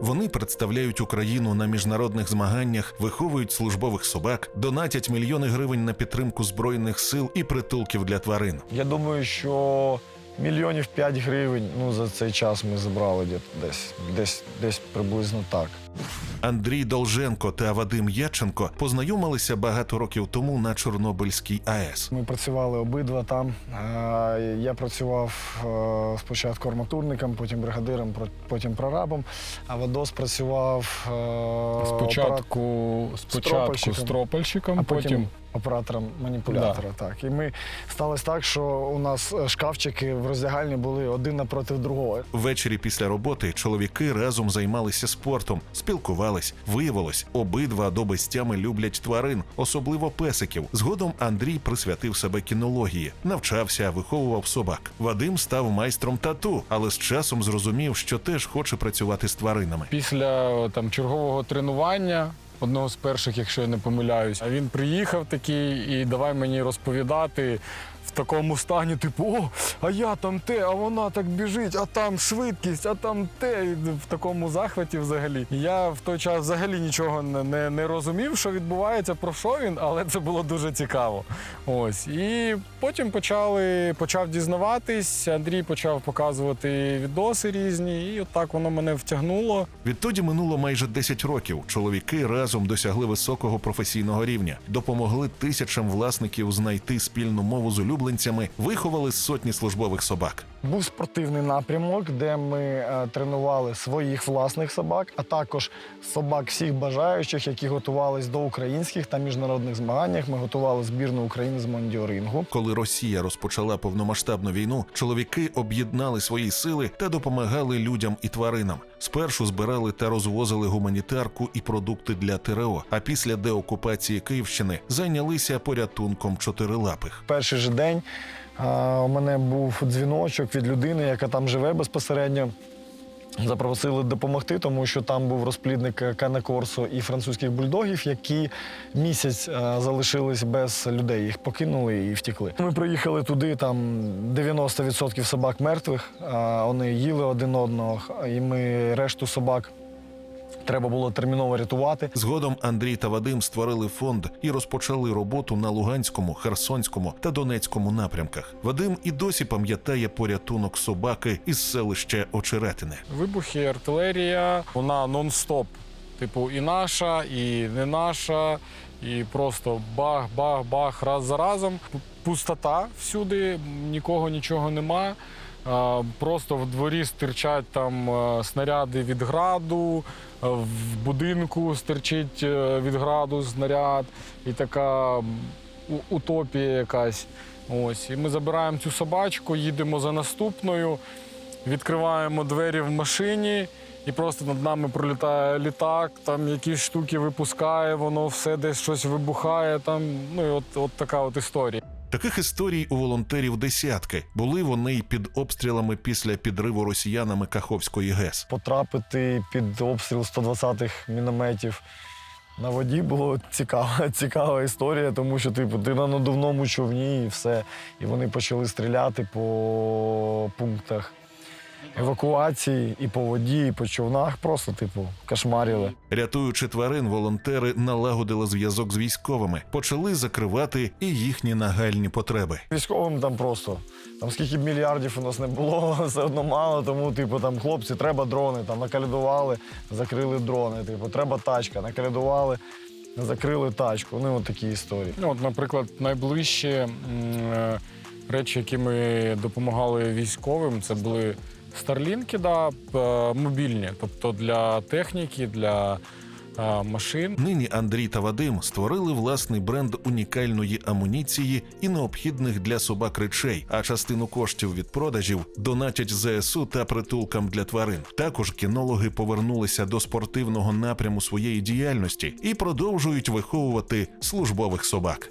Вони представляють Україну на міжнародних змаганнях, виховують службових собак, донатять мільйони гривень на підтримку збройних сил і притулків для тварин. Я думаю, що мільйонів 5 гривень ну, за цей час ми забрали десь, десь, десь приблизно так. Андрій Долженко та Вадим Яченко познайомилися багато років тому на Чорнобильській АЕС. Ми працювали обидва там. Я працював е, спочатку арматурником, потім бригадиром, про- потім прорабом, а Вадос працював е, Спочатку, спочатку Стропольщиком. стропольщиком, а потім, потім оператором маніпулятора. Так. І ми сталося так, що у нас е, шкафчики в роздягальні були один напроти другого. Ввечері після роботи чоловіки разом займалися спортом, спілкувались. Виявилось, обидва до безтями люблять тварин, особливо песиків. Згодом Андрій присвятив себе кінології, навчався, виховував собак. Вадим став майстром тату, але з часом зрозумів, що теж хоче працювати з тваринами. після там чергового тренування. Одного з перших, якщо я не помиляюсь, а він приїхав такий і давай мені розповідати в такому стані, типу, о, а я там те, а вона так біжить, а там швидкість, а там те. І в такому захваті взагалі. Я в той час взагалі нічого не, не, не розумів, що відбувається, про що він, але це було дуже цікаво. Ось. І потім почали, почав дізнаватись, Андрій почав показувати відоси різні, і отак воно мене втягнуло. Відтоді минуло майже 10 років. Чоловіки разом досягли високого професійного рівня, допомогли тисячам власників знайти спільну мову з улюбленцями, виховали сотні службових собак. Був спортивний напрямок, де ми е, тренували своїх власних собак, а також собак всіх бажаючих, які готувались до українських та міжнародних змаганнях. Ми готували збірну України з мондіорингу. Коли Росія розпочала повномасштабну війну, чоловіки об'єднали свої сили та допомагали людям і тваринам. Спершу збирали та розвозили гуманітарку і продукти для ТРО. А після деокупації Київщини зайнялися порятунком чотирилапих. Перший же день а, у мене був дзвіночок від людини, яка там живе безпосередньо. Запросили допомогти, тому що там був розплідник Кена Корсо і французьких бульдогів, які місяць е, залишились без людей. Їх покинули і втекли. Ми приїхали туди, там 90% собак мертвих. е, Вони їли один одного, і ми решту собак треба було терміново рятувати. Згодом Андрій та Вадим створили фонд і розпочали роботу на Луганському, Херсонському та Донецькому напрямках. Вадим і досі пам'ятає порятунок собаки із селища Очеретине. Вибухи, артилерія, вона нон-стоп. Типу, і наша, і не наша, і просто бах-бах-бах раз за разом. Пустота всюди, нікого нічого нема. А, Просто в дворі стирчать там е, снаряди від граду, е, в будинку стирчить е, від граду снаряд, і така утопія якась. Ось. І ми забираємо цю собачку, їдемо за наступною відкриваємо двері в машині, і просто над нами пролітає літак, там якісь штуки випускає, воно все десь щось вибухає. Там, ну і от, от така от історія. Таких історій у волонтерів десятки. Були вони й під обстрілами після підриву росіянами Каховської ГЕС. Потрапити під обстріл 120-х мінометів на воді було цікава, цікава історія, тому що типу, ти на надувному човні і все. І вони почали стріляти по пунктах евакуації і по воді, і по човнах. Просто, типу, кошмарили. Рятуючи тварин, волонтери налагодили зв'язок з військовими, почали закривати і їхні нагальні потреби. Військовим там просто. Там скільки б мільярдів у нас не було, все одно мало. Тому, типу, там хлопці, треба дрони, там накалядували, закрили дрони. Типу, треба тачка, накалядували, закрили тачку. Ну, от такі історії. Ну, от, наприклад, найближчі м, е, речі, які ми допомагали військовим, це були старлінки, да, мобільні, тобто для техніки, для е, машин. Нині Андрій та Вадим створили власний бренд унікальної амуніції і необхідних для собак речей, а частину коштів від продажів донатять ЗСУ та притулкам для тварин. Також кінологи повернулися до спортивного напряму своєї діяльності і продовжують виховувати службових собак.